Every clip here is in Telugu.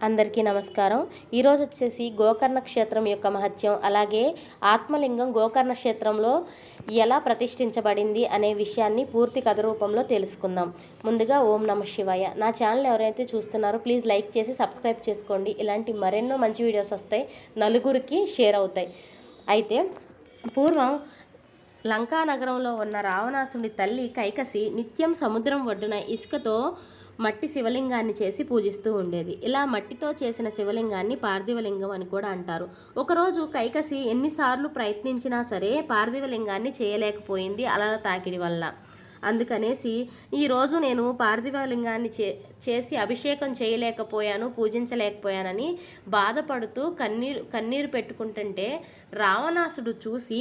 అందరికీ నమస్కారం. ఈరోజు వచ్చేసి గోకర్ణ క్షేత్రం యొక్క మహత్యం అలాగే ఆత్మలింగం గోకర్ణ క్షేత్రంలో ఎలా ప్రతిష్ఠించబడింది అనే విషయాన్ని పూర్తి కథ రూపంలో తెలుసుకుందాం. ముందుగా ఓం నమ శివాయ. నా ఛానల్ ఎవరైతే చూస్తున్నారో ప్లీజ్ లైక్ చేసి సబ్స్క్రైబ్ చేసుకోండి. ఇలాంటి మరెన్నో మంచి వీడియోస్ వస్తాయి నలుగురికి షేర్ అవుతాయి. అయితే పూర్వం లంకా నగరంలో ఉన్న రావణాసుని తల్లి కైకసి నిత్యం సముద్రం ఒడ్డున ఇసుకతో మట్టి శివలింగాన్ని చేసి పూజిస్తూ ఉండేది. ఇలా మట్టితో చేసిన శివలింగాన్ని పార్థివలింగం అని కూడా అంటారు. ఒకరోజు కైకసి ఎన్నిసార్లు ప్రయత్నించినా సరే పార్థివలింగాన్ని చేయలేకపోయింది అలల తాకిడి వల్ల. అందుకనేసి ఈరోజు నేను పార్థివలింగాన్ని చే చేసి అభిషేకం చేయలేకపోయాను పూజించలేకపోయానని బాధపడుతూ కన్నీరు కన్నీరు పెట్టుకుంటుంటే రావణాసుడు చూసి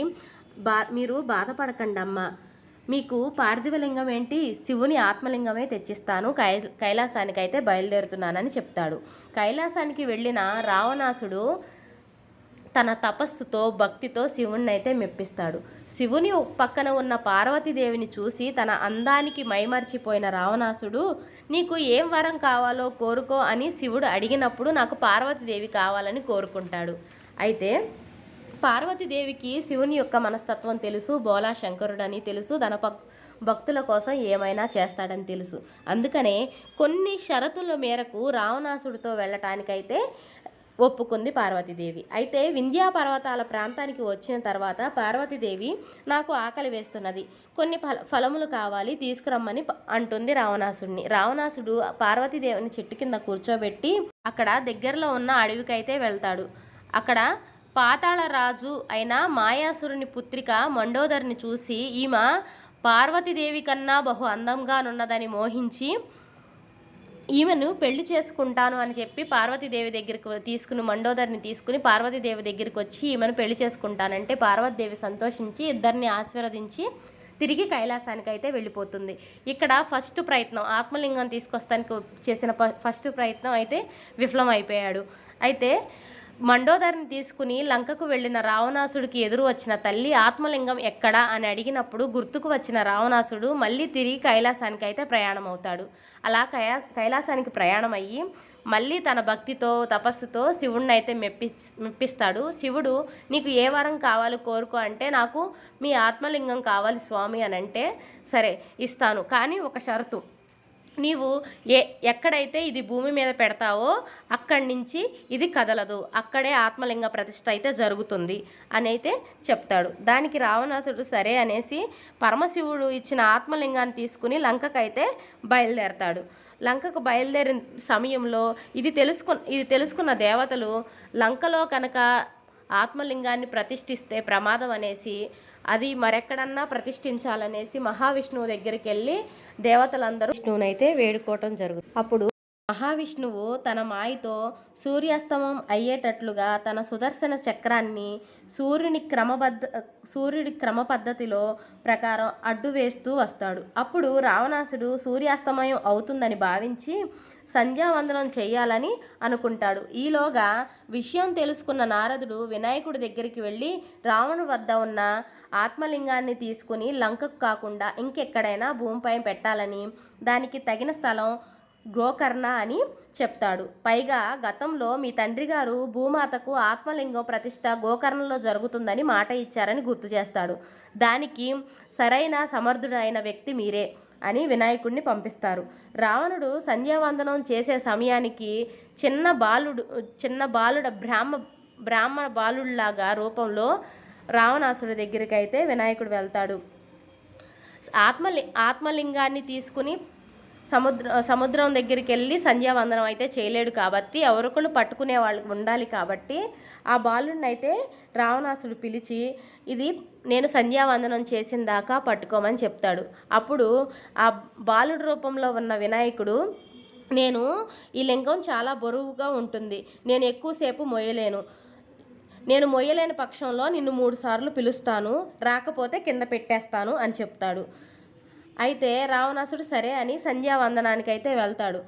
బా మీరు బాధపడకండమ్మా. మీకు పార్థివలింగం ఏంటి? శివుని ఆత్మలింగమే తెచ్చిస్తాను. కై కైలాసానికి అయితే బయలుదేరుతున్నానని చెప్తాడు. కైలాసానికి వెళ్ళిన రావణాసుడు తన తపస్సుతో భక్తితో శివుణ్ణి అయితే మెప్పిస్తాడు. శివుని పక్కన ఉన్న పార్వతీదేవిని చూసి తన అందానికి మైమర్చిపోయిన రావణాసుడు నీకు ఏం వరం కావాలో కోరుకో అని శివుడు అడిగినప్పుడు నాకు పార్వతీదేవి కావాలని కోరుకుంటాడు. అయితే పార్వతీదేవికి శివుని యొక్క మనస్తత్వం తెలుసు బోలా శంకరుడని తెలుసు తన భక్తుల కోసం ఏమైనా చేస్తాడని తెలుసు. అందుకనే కొన్ని షరతుల మేరకు రావణాసుడితో వెళ్ళటానికైతే ఒప్పుకుంది పార్వతీదేవి. అయితే వింధ్యా పర్వతాల ప్రాంతానికి వచ్చిన తర్వాత పార్వతీదేవి నాకు ఆకలి వేస్తున్నది. కొన్ని ఫల ఫలములు కావాలి తీసుకురమ్మని అంటుంది రావణాసుడిని రావణాసుడు పార్వతీదేవిని చెట్టు కింద కూర్చోబెట్టి అక్కడ దగ్గరలో ఉన్న అడవికైతే వెళ్తాడు. అక్కడ పాతాళరాజు అయిన మాయాసురుని పుత్రిక మండోదరిని చూసి ఈమె పార్వతీదేవి కన్నా బహు అందంగానున్నదని మోహించి ఈమెను పెళ్ళి చేసుకుంటాను అని చెప్పి పార్వతీదేవి దగ్గరికి తీసుకుని మండోదరిని తీసుకుని పార్వతీదేవి దగ్గరికి వచ్చి ఈమెను పెళ్ళి చేసుకుంటానంటే పార్వతీదేవి సంతోషించి ఇద్దరిని ఆశీర్వదించి తిరిగి కైలాసానికి అయితే వెళ్ళిపోతుంది. ఇక్కడ ఫస్ట్ ప్రయత్నం ఆత్మలింగం తీసుకొస్తానికి చేసిన ప- ఫస్ట్ ప్రయత్నం అయితే విఫలం అయిపోయాడు అయితే మండోదరిని తీసుకుని లంకకు వెళ్ళిన రావణాసుడికి ఎదురు వచ్చిన తల్లి ఆత్మలింగం ఎక్కడా అని అడిగినప్పుడు గుర్తుకు వచ్చిన రావణాసుడు మళ్ళీ తిరిగి కైలాసానికి అయితే ప్రయాణం అవుతాడు అలా కయా కైలాసానికి ప్రయాణం అయ్యి మళ్ళీ తన భక్తితో తపస్సుతో శివుణ్ణి అయితే మెప్పి మెప్పిస్తాడు. శివుడు నీకు ఏ వరం కావాలో కోరుకో అంటే నాకు మీ ఆత్మలింగం కావాలి స్వామి అని అంటే సరే ఇస్తాను. కానీ ఒక షరతు. నీవు ఏ ఎక్కడైతే ఇది భూమి మీద పెడతావో అక్కడి నుంచి ఇది కదలదు. అక్కడే ఆత్మలింగ ప్రతిష్ట అయితే జరుగుతుంది అని అయితే చెప్తాడు. దానికి రావణాథుడు సరే అనేసి పరమశివుడు ఇచ్చిన ఆత్మలింగాన్ని తీసుకుని లంకకైతే బయలుదేరతాడు. లంకకు బయలుదేరిన సమయంలో ఇది తెలుసుకు ఇది తెలుసుకున్న దేవతలు లంకలో కనుక ఆత్మలింగాన్ని ప్రతిష్ఠిస్తే ప్రమాదం అనేసి అది మరెక్కడన్నా ప్రతిష్ఠించాలనేసి మహావిష్ణువు దగ్గరికి వెళ్ళి దేవతలందరూ విష్ణువునైతే వేడుకోవటం జరుగుతుంది. అప్పుడు మహావిష్ణువు తన మాయతో సూర్యాస్తమం అయ్యేటట్లుగా తన సుదర్శన చక్రాన్ని సూర్యుని క్రమబద్ధ సూర్యుడి క్రమ పద్ధతిలో ప్రకారం అడ్డు వేస్తూ వస్తాడు. అప్పుడు రావణాసుడు సూర్యాస్తమయం అవుతుందని భావించి సంధ్యావందనం చేయాలని అనుకుంటాడు. ఈలోగా విషయం తెలుసుకున్న నారదుడు వినాయకుడి దగ్గరికి వెళ్ళి రావణు వద్ద ఉన్న ఆత్మలింగాన్ని తీసుకుని లంకకు కాకుండా ఇంకెక్కడైనా భూమిపై పెట్టాలని దానికి తగిన స్థలం గోకర్ణ అని చెప్తాడు. పైగా గతంలో మీ తండ్రి గారు భూమాతకు ఆత్మలింగం ప్రతిష్ట గోకర్ణలో జరుగుతుందని మాట ఇచ్చారని గుర్తు చేస్తాడు. దానికి సరైన సమర్థుడైన వ్యక్తి మీరే అని వినాయకుడిని పంపిస్తారు. రావణుడు సంధ్యావందనం చేసే సమయానికి చిన్న బాలుడు చిన్న బాలుడ బ్రాహ్మ బ్రాహ్మణ బాలుడిలాగా రూపంలో రావణాసుడి దగ్గరికి అయితే వినాయకుడు వెళ్తాడు. ఆత్మలి ఆత్మలింగాన్ని తీసుకుని సముద్ర సముద్రం దగ్గరికి వెళ్ళి సంధ్యావందనం అయితే చేయలేడు కాబట్టి ఎవరొకళ్ళు పట్టుకునే వాళ్ళు ఉండాలి కాబట్టి ఆ బాలుడిని అయితే రావణాసుడు పిలిచి ఇది నేను సంధ్యావందనం చేసిన దాకా పట్టుకోమని చెప్తాడు. అప్పుడు ఆ బాలుడి రూపంలో ఉన్న వినాయకుడు నేను ఈ లింగం చాలా బరువుగా ఉంటుంది. నేను ఎక్కువసేపు మొయ్యలేను. నేను మొయ్యలేని పక్షంలో నిన్ను మూడు సార్లు పిలుస్తాను. రాకపోతే కింద పెట్టేస్తాను అని చెప్తాడు. అయితే రావణాసుడు సరే అని సంధ్యావందనానికి అయితే వెళ్తాడు.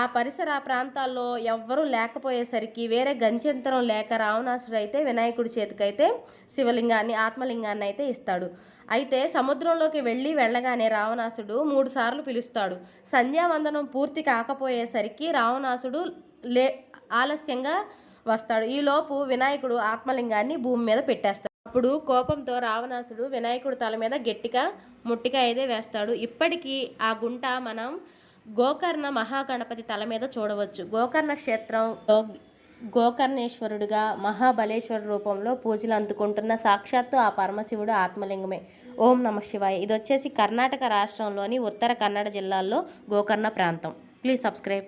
ఆ పరిసర ప్రాంతాల్లో ఎవ్వరూ లేకపోయేసరికి వేరే గంచెంతరం లేక రావణాసుడు అయితే వినాయకుడి చేతికైతే శివలింగాన్ని ఆత్మలింగాన్ని అయితే ఇస్తాడు. అయితే సముద్రంలోకి వెళ్ళి వెళ్ళగానే రావణాసుడు మూడు సార్లు పిలుస్తాడు. సంధ్యావందనం పూర్తి కాకపోయేసరికి రావణాసుడు లే ఆలస్యంగా వస్తాడు. ఈలోపు వినాయకుడు ఆత్మలింగాన్ని భూమి మీద పెట్టేస్తాడు. అప్పుడు కోపంతో రావణాసుడు వినాయకుడు తల మీద గట్టిగా ముట్టిగా అయితే వేస్తాడు. ఇప్పటికీ ఆ గుంట మనం గోకర్ణ మహాగణపతి తల మీద చూడవచ్చు. గోకర్ణ క్షేత్రం గోకర్ణేశ్వరుడుగా మహాబలేశ్వర రూపంలో పూజలు అందుకుంటున్న సాక్షాత్తు ఆ పరమశివుడు ఆత్మలింగమే. ఓం నమ శివాయ. ఇది వచ్చేసి కర్ణాటక రాష్ట్రంలోని ఉత్తర కన్నడ జిల్లాల్లో గోకర్ణ ప్రాంతం. Please subscribe.